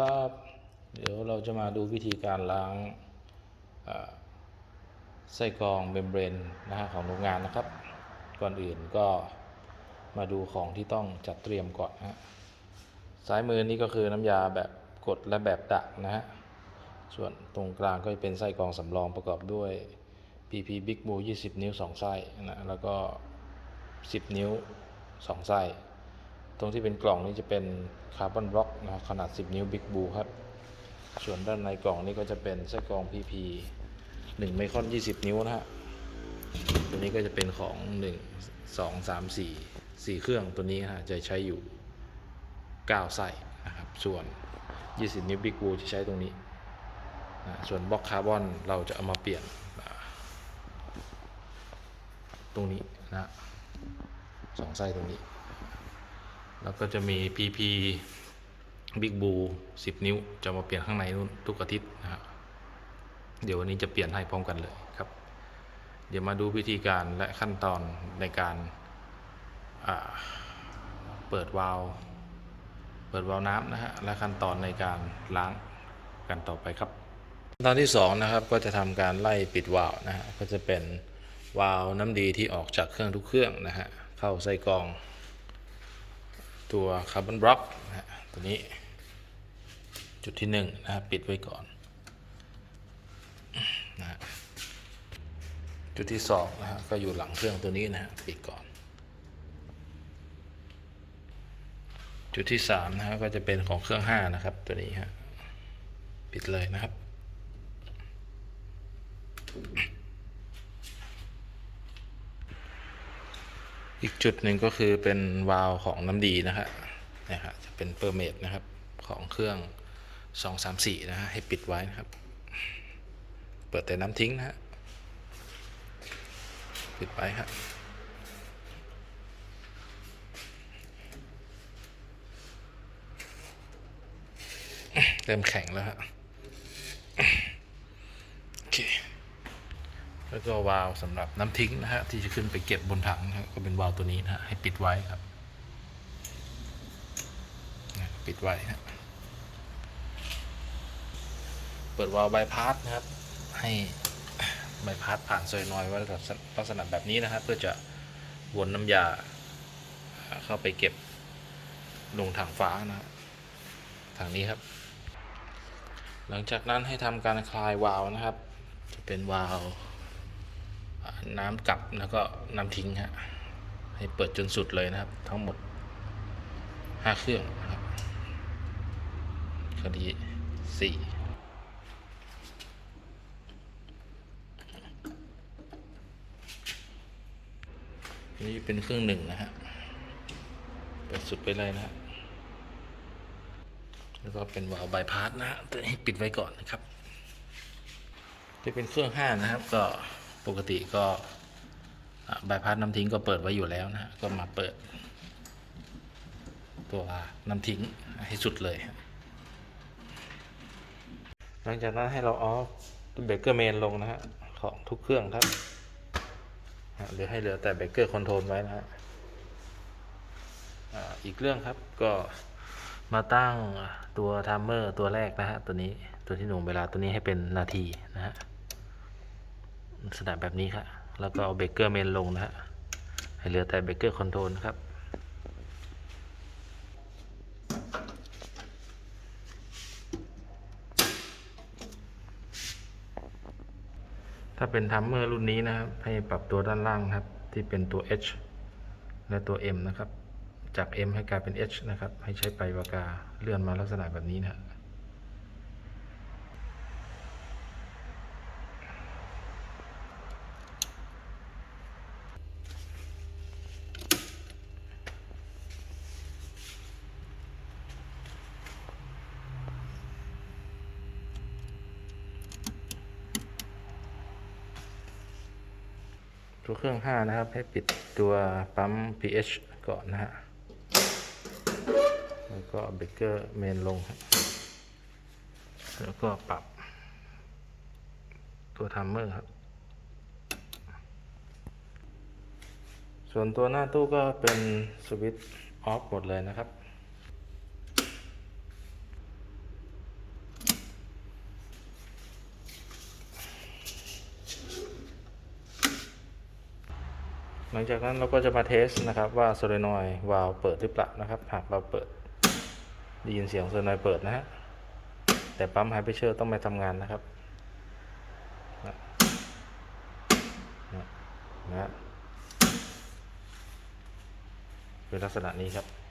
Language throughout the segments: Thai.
ครับเดี๋ยวเราจะมาดูวิธีการล้างไส้กรองเมมเบรนนะฮะของโรงงานนะครับ ก่อนอื่นก็มาดูของที่ต้องจัดเตรียมก่อนนะฮะซ้ายมือนี่ก็คือน้ำยาแบบกดและแบบดักนะฮะส่วนตรงกลางก็จะเป็นไส้กรองสำรองประกอบด้วย PP Big Blue 20 นิ้ว 2 ไส้นะแล้วก็ 10 นิ้ว 2 ไส้ ตรงที่เป็นกล่องนี้จะเป็นคาร์บอนบล็อกนะขนาด 10 นิ้ว Big Blue ครับ ส่วนด้านในกล่องนี้ก็จะเป็นไส้กรอง PP 1ไมครอน20 นิ้วนะฮะ ตัวนี้ก็จะเป็นของ 1 2 3 4 4 เครื่องตัวนี้ฮะจะใช้อยู่ 9 ไส้นะครับ ส่วน 20 นิ้ว Big Blue จะใช้ตรงนี้นะส่วนบล็อกคาร์บอนเราจะเอามาเปลี่ยนตรงนี้นะสองไส้ตรงนี้ แล้วก็จะมี PP Big Blue 10 นิ้ว จะมาเปลี่ยนข้างในนู่นทุกอาทิตย์นะครับเดี๋ยววันนี้จะเปลี่ยนให้พร้อมกันเลยครับ เดี๋ยวมาดูวิธีการและขั้นตอนในการาเปิดวาล์วเปิดวาล์วน้ำนะฮะและขั้นตอนในการล้างกันต่อไปครับ ตอนที่สองนะครับก็จะทำการไล่ปิดวาล์วนะฮะก็จะเป็นวาล์วน้ำดีที่ออกจากเครื่องทุกเครื่องนะฮะเข้าใส่กรอง ตัวคาร์บอนบล็อกนะฮะตัวนี้ จุดที่หนึ่งนะฮะปิดไว้ก่อนนะฮะจุดที่สองนะฮะก็อยู่หลังเครื่องตัวนี้นะฮะปิดก่อน จุดที่สามนะฮะก็จะเป็นของเครื่องห้านะครับ ตัวนี้ฮะปิดเลยนะครับ อีกจุดหนึ่งก็คือเป็นวาล์วของน้ำดีนะฮะเนี่ยฮะจะเป็นเปอร์เมดนะครับของเครื่อง 234 นะฮะให้ปิดไว้นะครับ เปิดแต่น้ำทิ้งนะฮะปิดไว้ครับเริ่มแข็งแล้วฮะ โอเค แล้วก็วาล์วสำหรับน้ำทิ้งนะฮะที่จะขึ้นไปเก็บบนถังนะก็เป็นวาล์วตัวนี้นะฮะให้ปิดไว้ครับปิดไว้ฮะเปิดวาล์วใบพาสนะครับ ให้ใบพาสผ่านโซยนอยไว้ลักษณะแบบนี้นะครับ เพื่อจะวนน้ำยาเข้าไปเก็บลงถังฟ้านะฮะถังนี้ครับ หลังจากนั้นให้ทำการคลายวาล์วนะครับ จะเป็นวาล์ว น้ำกลับแล้วก็น้ำทิ้งฮะให้เปิดจนสุดเลยนะครับ ทั้งหมดห้าเครื่องนะครับคดีสี่นี่เป็นเครื่องหนึ่งนะฮะ เปิดสุดไปเลยนะฮะ แล้วก็เป็นวาล์วบายพาสนะฮะตัวนี้ปิดไว้ก่อนนะครับที่เป็นเครื่องห้านะครับก็ ปกติก็บายพาสน้ำทิ้งก็เปิดไว้อยู่แล้วนะฮะก็มาเปิด ตัวน้ำทิ้งให้สุดเลย หลังจากนั้นให้เราออฟเบรกเกอร์เมนลงนะฮะของทุกเครื่องครับหลือให้เหลือแต่เบรกเกอร์คอนโทรลไว้นะฮะอีกเรื่องครับก็มาตั้งตัวไทม์เมอร์ตัวแรกนะฮะตัวนี้ตัวที่หน่วงเวลาตัวนี้ให้เป็นนาทีนะฮะ ลักษณะแบบนี้ครับแล้วก็เอาเบเกอร์เมนลงนะฮะให้เหลือแต่เบเกอร์คอนโทรลครับถ้าเป็นทัมเมอร์รุ่นนี้นะครับ ให้ปรับตัวด้านล่างครับ ที่เป็นตัว H และตัว M นะครับ จาก M ให้กลายเป็น H นะครับ ให้ใช้ไปวากาเลื่อนมาลักษณะแบบนี้นะ ตัวเครื่อง 5 นะครับ ให้ปิดตัวปั๊ม pH ก่อนนะฮะ แล้วก็เบรกเกอร์เมนลง แล้วก็ปรับ ตัวทัมเมอร์ครับ ส่วนตัวหน้าตู้ก็เป็นสวิตช์ออฟหมดเลยนะครับ หลังจากนั้นเราก็จะมาเทสนะครับว่าโซเลนอยวาล์วเปิดหรือเปล่านะครับ หากเราเปิดได้ยินเสียงโซเลนอยด์เปิดนะฮะแต่ปั๊มไฮเพรสเชอร์ต้องไม่ทำงานนะครับนะนะนะฮะเป็นลักษณะนี้ครับ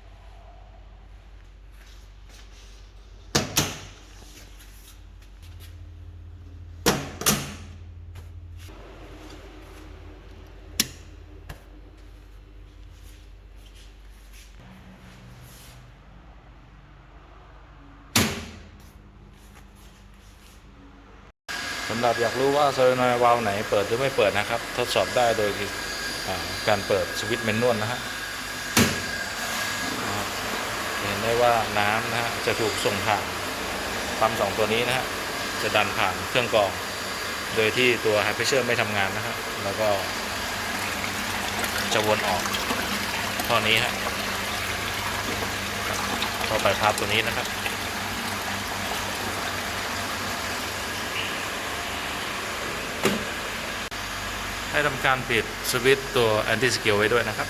ำหรับอยากรู้ว่าโซลนอยวาล์วไหนเปิดหรือไม่เปิดนะครับ ทดสอบได้โดยการเปิดสวิตช์แมนนวลนะฮะนะครับจะเห็นได้ว่าน้ำนะฮะจะถูกส่งผ่านปั๊มสองตัวนี้นะฮะจะดันผ่านเครื่องกรอง โดยที่ตัวไฮเพรสเชอร์ไม่ทำงานนะฮะแล้วก็จะวนออกท่อนี้ฮะท่อปลายพาสตัวนี้นะครับ ให้ทำการปิดสวิตช์ตัวแอนตี้สเกลไว้ด้วยนะครับ